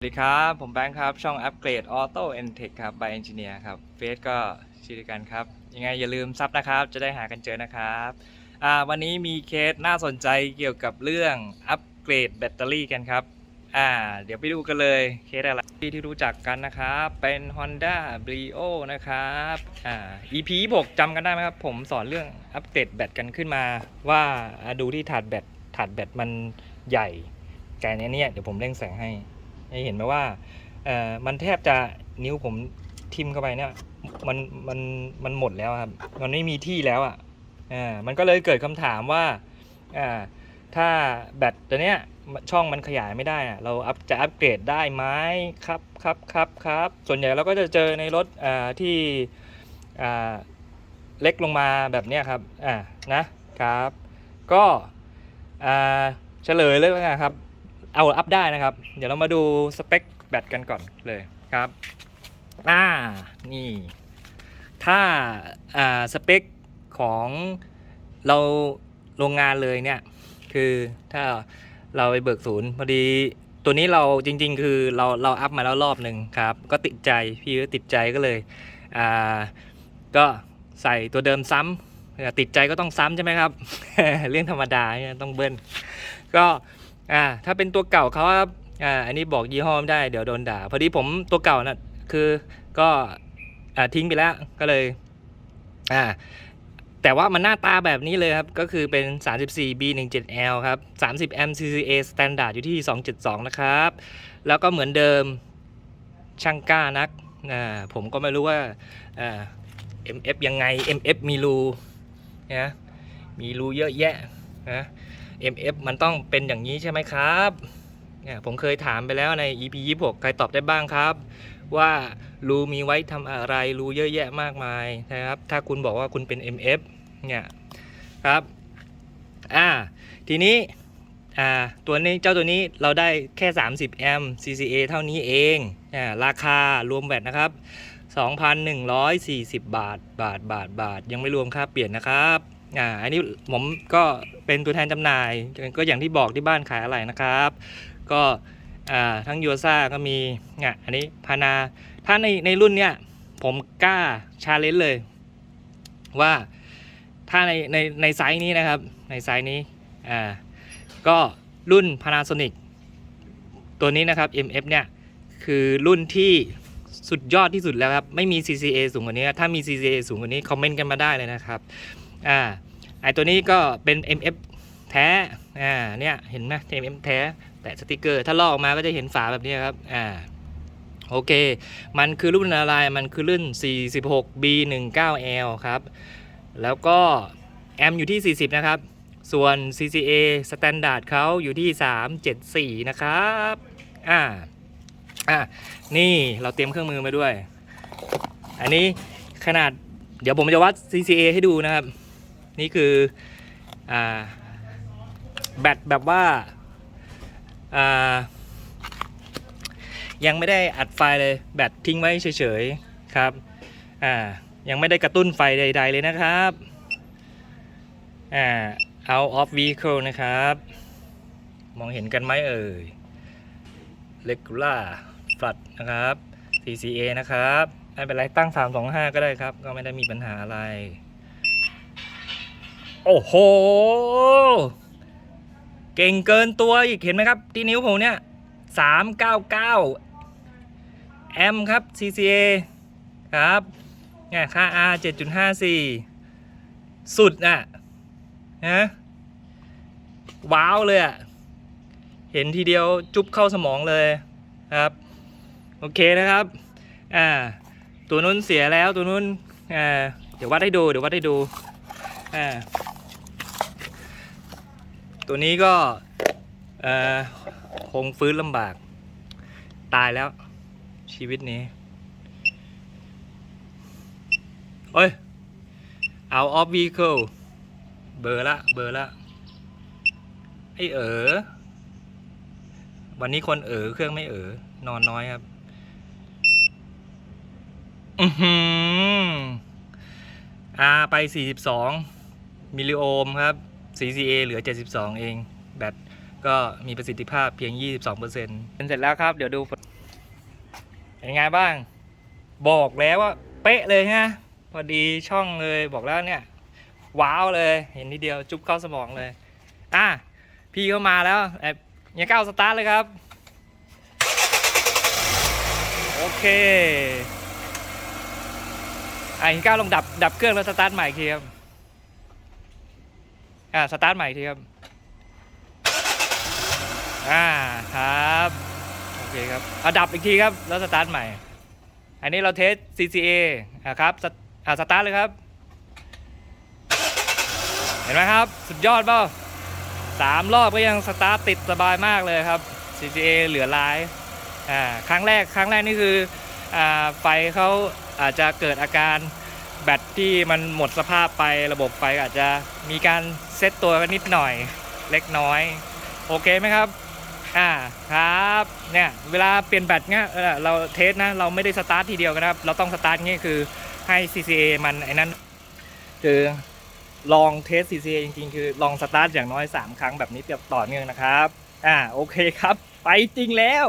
สวัสดีครับ ผมแบงค์ครับ ช่องอัปเกรดออโต้เอ็นเทคครับ by Engineer ครับ เฟซก็ชื่อเดียวกันครับ ยังไงอย่าลืมซับนะครับ จะได้หากันเจอนะครับวันนี้มีเคสน่าสนใจเกี่ยวกับเรื่องอัปเกรดแบตเตอรี่กันครับ อ่า เดี๋ยวไปดูกันเลยเคสอะไรที่ที่รู้จักกันนะครับ เป็น Honda Brio นะครับ อ่า EP 6จำกันได้ไหมครับ ผมสอนเรื่องอัปเกรดแบตกันขึ้นมา ว่าดูที่ถาดแบตถาดแบตมันใหญ่ แต่เนี้ยเนี่ยเดี๋ยวผมเร่งแสงให้ ให้เห็นไหมว่าเอ่อมันแทบจะนิ้วผมทิมเข้าไปเนี่ยมันมันมันหมดแล้วครับ มันไม่มีที่แล้วอะอ่ามันก็เลยเกิดคำถามว่าอ่าถ้าแบตตัวเนี้ยช่องมันขยายไม่ได้อะเราอัพจะอัปเกรดได้ไหมครับครับครับครับส่วนใหญ่เราก็จะเจอในรถอ่าที่อ่าเล็กลงมาแบบเนี้ยครับอ่านะครับ ก็อ่าเฉลยเลยว่าครับ เอาอัพได้นะครับ เดี๋ยวเรามาดูสเปคแบตกันก่อนเลยครับอ่านี่ ถ้าอ่าสเปคของเราโรงงานเลยเนี่ย คือถ้าเราไปเบิกศูนย์พอดีตัวนี้เราจริง ๆ คือเราเราอัพมาแล้วรอบหนึ่งครับ ก็ติดใจพี่ก็ติดใจก็เลยอ่าก็ใส่ตัวเดิมซ้ำติดใจก็ต้องซ้ำใช่ไหมครับ เรื่องธรรมดาเนี่ยต้องเบิ้ลก็ อ่าถ้าเป็นตัวเก่าเขาครับอ่าอันนี้บอกยี่ห้อไม่ได้เดี๋ยวโดนด่า พอดีผมตัวเก่าน่ะคือก็อ่าทิ้งไปแล้วก็เลยอ่าแต่ว่ามันหน้าตาแบบนี้เลยครับ ก็คือเป็น 34B17L ครับ 30M CCA standard อยู่ที่ 272 นะครับ แล้วก็เหมือนเดิมช่างกล้านักอ่าผมก็ไม่รู้ว่าอ่า MF ยังไง MF มีรูนะมีรูเยอะแยะนะ MF มันต้องเป็นอย่างนี้ใช่ไหมครับเนี่ยผมเคยถามไปแล้วใน EP 26 ใครตอบได้บ้างครับ ว่ารูมีไว้ทำอะไรรูเยอะแยะมากมายนะครับ ถ้าคุณบอกว่าคุณเป็น MF เนี่ยครับอ่าทีนี้อ่าตัวนี้เจ้าตัวนี้เราได้แค่ 30 แอมป์ CCA เท่านี้เองอ่าราคารวมแบตนะครับ 2,140 บาท บาท บาท บาท ยังไม่รวมค่าเปลี่ยนนะครับ อ่าอันนี้ผมก็เป็นตัวแทนจำหน่าย ก็อย่างที่บอกที่บ้านขายอะไรนะครับ ก็อ่าทั้งยูซ่าก็มีอะอันนี้พานา ถ้าในในรุ่นเนี้ยผมกล้าชาเลนจ์เลย ว่าถ้าในในในไซส์นี้นะครับ ในไซส์นี้อ่าก็รุ่น Panasonic ตัวนี้นะครับ MF เนี่ย คือรุ่นที่สุดยอดที่สุดแล้วครับ ไม่มี CCA สูงกว่านี้ ถ้ามี CCA สูงกว่านี้ คอมเมนต์กันมาได้เลยนะครับ อ่าไอตัวนี้ก็เป็น MF แท้อ่าเนี่ยเห็นไหม MF แท้แปะสติกเกอร์ ถ้าลอกออกมาก็จะเห็นฝาแบบนี้ครับอ่าโอเค มันคือรุ่นอะไร มันคือรุ่น 46B19L ครับ แล้วก็แอมอยู่ที่ 40 นะครับ ส่วน CCA Standard เขาอยู่ที่ 374 นะครับ อ่า อ่า นี่เราเตรียมเครื่องมือมาด้วย อันนี้ขนาด เดี๋ยวผมจะวัด CCA ให้ดูนะครับ นี่คืออ่าแบตแบบว่าอ่ายังไม่ได้อัดไฟเลยแบตทิ้งไว้เฉยๆครับอ่ายังไม่ได้กระตุ้นไฟใด ๆ เลยนะครับอ่า out of vehicle นะครับ มองเห็นกันไหมเอ่ย regular flat นะครับ CCA นะครับไม่เป็นไรตั้ง 325 ก็ได้ครับ ก็ไม่ได้มีปัญหาอะไร โอ้โห เก่งเกินตัวอีก เห็นไหมครับ ที่นิ้วผมเนี่ย399แอมครับ CCA ครับเนี่ยค่า R 7.54 สุดอะนะว้าวเลยอะ เห็นทีเดียวจุ๊บเข้าสมองเลยครับ โอเคนะครับ อ่า ตัวนู้นเสียแล้วตัวนู้นอ่าเดี๋ยววัดให้ดู เดี๋ยววัดให้ดู อ่า ตัวนี้ก็คงฟื้นลำบาก ตายแล้ว ชีวิตนี้โอ้ยเอาออฟ vehicle เบอร์ละ เบอร์ละ ไอเอ๋อวันนี้คนเอ๋อเครื่องไม่เอ๋อนอนน้อยครับ อือหืออาไป 42 มิลลิโอห์มครับ CCA เหลือ 72 เอง แบตก็มีประสิทธิภาพเพียง 22%เป็นเสร็จแล้วครับ เดี๋ยวดูเป็นไงบ้าง บอกแล้วว่า เป๊ะเลยฮะ พอดีช่องเลยบอกแล้วเนี่ย ว้าวเลย เห็นนิดเดียวจุ๊บเข้าสมองเลย อะ พี่เข้ามาแล้วเอ่อเนี่ยก้าวสตาร์ทเลยครับ โอเคอะเห็นก้าวลองดับดับเครื่องแล้วสตาร์ทใหม่อีกทีครับ อ่าสตาร์ทใหม่ทีครับอ่าครับโอเคครับเอาดับอีกทีครับแล้วสตาร์ทใหม่ อันนี้เราเทส CCA อะครับสตอ่าสตาร์ทเลยครับ เห็นไหมครับ สุดยอดเปล่าสามรอบก็ยังสตาร์ทติดสบายมากเลยครับ CCA เหลือร้ายอ่าครั้งแรกครั้งแรกนี่คืออ่าไฟเขาอาจจะเกิดอาการ แบตที่มันหมดสภาพไประบบไฟอาจจะมีการเซตตัวกันนิดหน่อยเล็กน้อย โอเคไหมครับอ่าครับเนี่ยเวลาเปลี่ยนแบตเนี่ยเราเทสนะเราไม่ได้สตาร์ททีเดียวกันะครับเราต้องสตาร์ทงี้คือให้ CCA มันไอ้นั้นคือลองเทส CCA จริงๆ คือลองสตาร์ทอย่างน้อย 3 ครั้งแบบนี้ต่อเนื่องนะครับ อ่าโอเคครับ ไปจริงแล้ว